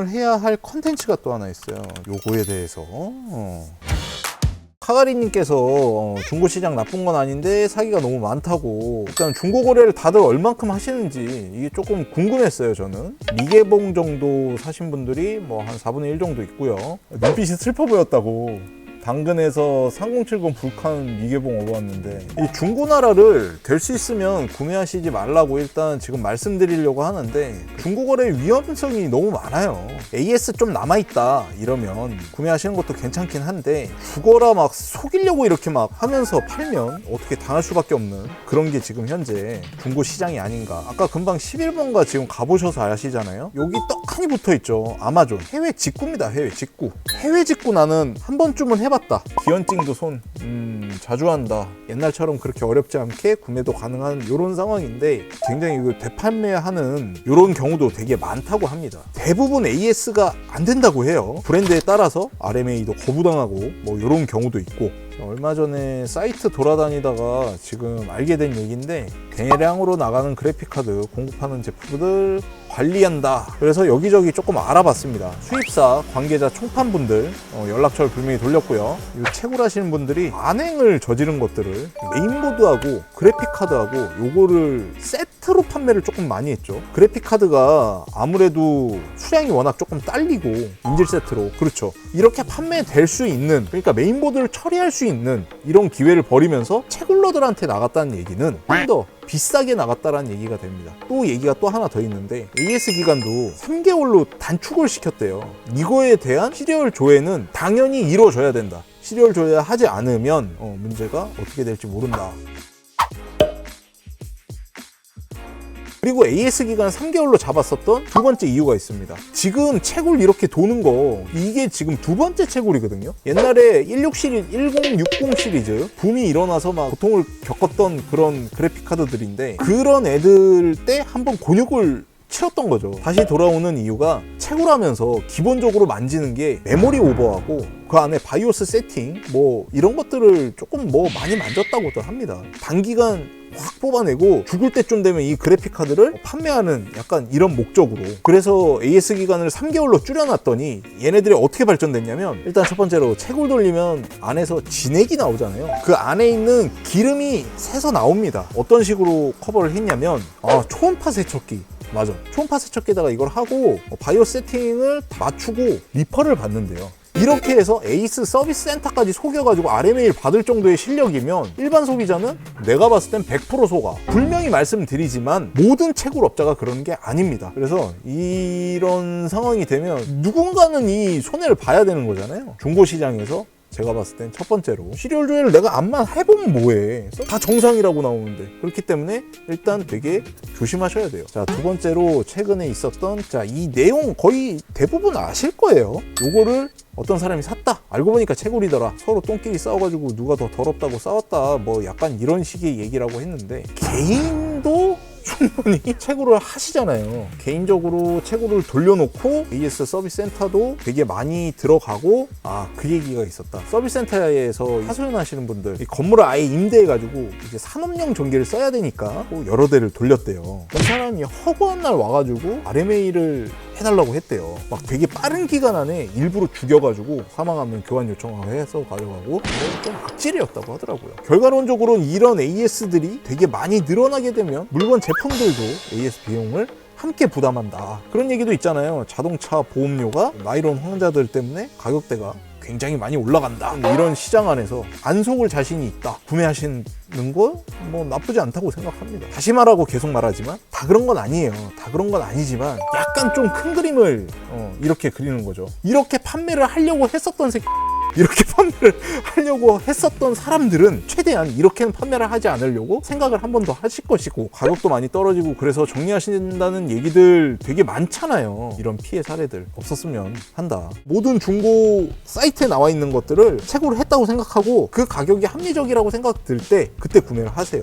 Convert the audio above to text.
을 해야 할 컨텐츠가 또 하나 있어요. 요거에 대해서. 어. 카가리님께서 어, 중고 시장 나쁜 건 아닌데 사기가 너무 많다고 일단 중고 거래를 다들 얼만큼 하시는지 이게 조금 궁금했어요 저는 미개봉 정도 사신 분들이 뭐 한 4분의 1 정도 있고요 눈빛이 슬퍼 보였다고 당근에서 3070 불칸 미개봉 얻어왔는데 이 중고나라를 될 수 있으면 구매하시지 말라고 일단 지금 말씀드리려고 하는데 중고거래 위험성이 너무 많아요. AS 좀 남아있다 이러면 구매하시는 것도 괜찮긴 한데 죽어라 막 속이려고 이렇게 막 하면서 팔면 어떻게 당할 수밖에 없는 그런 게 지금 현재 중고 시장이 아닌가. 아까 금방 11번가 지금 가보셔서 아시잖아요. 여기 떡하니 붙어있죠. 아마존. 해외 직구입니다. 해외 직구. 해외 직구 나는 한 번쯤은 해봤 다. 기현증도 손. 음, 자주 한다 옛날처럼 그렇게 어렵지 않게 구매도 가능한 이런 상황인데 굉장히 이걸 되판매하는 이런 경우도 되게 많다고 합니다 대부분 AS가 안 된다고 해요 브랜드에 따라서 RMA도 거부당하고 뭐 이런 경우도 있고 얼마 전에 사이트 돌아다니다가 지금 알게 된 얘기인데 대량으로 나가는 그래픽카드 공급하는 제품들 관리한다. 그래서 여기저기 조금 알아봤습니다. 수입사 관계자 총판분들 어, 연락처를 분명히 돌렸고요. 이 채굴하시는 분들이 안행을 저지른 것들을 메인보드하고 그래픽카드하고 요거를 세트로 판매를 조금 많이 했죠. 그래픽카드가 아무래도 수량이 워낙 조금 딸리고 인질 세트로 그렇죠. 이렇게 판매될 수 있는 그러니까 메인보드를 처리할 수 있는 이런 기회를 버리면서 채굴러들한테 나갔다는 얘기는 좀더 비싸게 나갔다라는 얘기가 됩니다. 또 얘기가 또 하나 더 있는데 AS 기간도 3개월로 단축을 시켰대요. 이거에 대한 시리얼 조회는 당연히 이루어져야 된다. 시리얼 조회하지 않으면 어, 문제가 어떻게 될지 모른다. 그리고 AS 기간 3개월로 잡았었던 두 번째 이유가 있습니다. 지금 채굴 이렇게 도는 거 이게 지금 두 번째 채굴이거든요. 옛날에 16 시리즈, 1060 시리즈 붐이 일어나서 막 고통을 겪었던 그런 그래픽 카드들인데 그런 애들 때 한번 곤욕을 치렀던 거죠. 다시 돌아오는 이유가 채굴하면서 기본적으로 만지는 게 메모리 오버하고 그 안에 바이오스 세팅 뭐 이런 것들을 조금 뭐 많이 만졌다고도 합니다. 단기간 확 뽑아내고 죽을 때쯤 되면 이 그래픽 카드를 판매하는 약간 이런 목적으로 그래서 AS 기간을 3개월로 줄여놨더니 얘네들이 어떻게 발전됐냐면 일단 첫 번째로 채굴 돌리면 안에서 진액이 나오잖아요 그 안에 있는 기름이 새서 나옵니다 어떤 식으로 커버를 했냐면 아 초음파 세척기 맞아 초음파 세 척기에다가 이걸 하고 바이오 세팅을 맞추고 리퍼를 받는데요 이렇게 해서 에이스 서비스 센터까지 속여가지고 RMA를 받을 정도의 실력이면 일반 소비자는 내가 봤을 땐 100% 속아. 분명히 말씀드리지만 모든 채굴업자가 그런 게 아닙니다. 그래서 이런 상황이 되면 누군가는 이 손해를 봐야 되는 거잖아요. 중고시장에서 제가 봤을 땐 첫 번째로 시리얼 조회를 내가 암만 해보면 뭐해. 다 정상이라고 나오는데. 그렇기 때문에 일단 되게 조심하셔야 돼요. 자 두 번째로 최근에 있었던 자 이 내용 거의 대부분 아실 거예요. 요거를 어떤 사람이 샀다. 알고 보니까 채굴이더라. 서로 똥끼리 싸워가지고 누가 더 더럽다고 싸웠다. 뭐 약간 이런 식의 얘기라고 했는데 개인도 충분히 채굴을 하시잖아요. 개인적으로 채굴을 돌려놓고 AS 서비스 센터도 되게 많이 들어가고 아 그 얘기가 있었다. 서비스 센터에서 하소연하시는 분들 이 건물을 아예 임대해가지고 이제 산업용 전기를 써야 되니까 또 여러 대를 돌렸대요. 그 사람이 허구한 날 와가지고 RMA를 해달라고 했대요. 막 되게 빠른 기간 안에 일부러 죽여가지고 사망하면 교환 요청해서 가져가고 좀 악질이었다고 하더라고요. 결과론적으로는 이런 AS들이 되게 많이 늘어나게 되면 물건 제품들도 AS 비용을 함께 부담한다. 그런 얘기도 있잖아요. 자동차 보험료가 나이론 황자들 때문에 가격대가 굉장히 많이 올라간다. 이런 시장 안에서 안 속을 자신이 있다. 구매하시는 거 뭐 나쁘지 않다고 생각합니다. 다시 말하고 계속 말하지만 다 그런 건 아니에요. 다 그런 건 아니지만 약간 좀 큰 그림을 어, 이렇게 그리는 거죠. 이렇게 판매를 하려고 했었던 새끼 이렇게 판매를 하려고 했었던 사람들은 최대한 이렇게는 판매를 하지 않으려고 생각을 한 번 더 하실 것이고 가격도 많이 떨어지고 그래서 정리하신다는 얘기들 되게 많잖아요. 이런 피해 사례들 없었으면 한다. 모든 중고 사이트에 나와 있는 것들을 채굴을 했다고 생각하고 그 가격이 합리적이라고 생각 들 때 그때 구매를 하세요.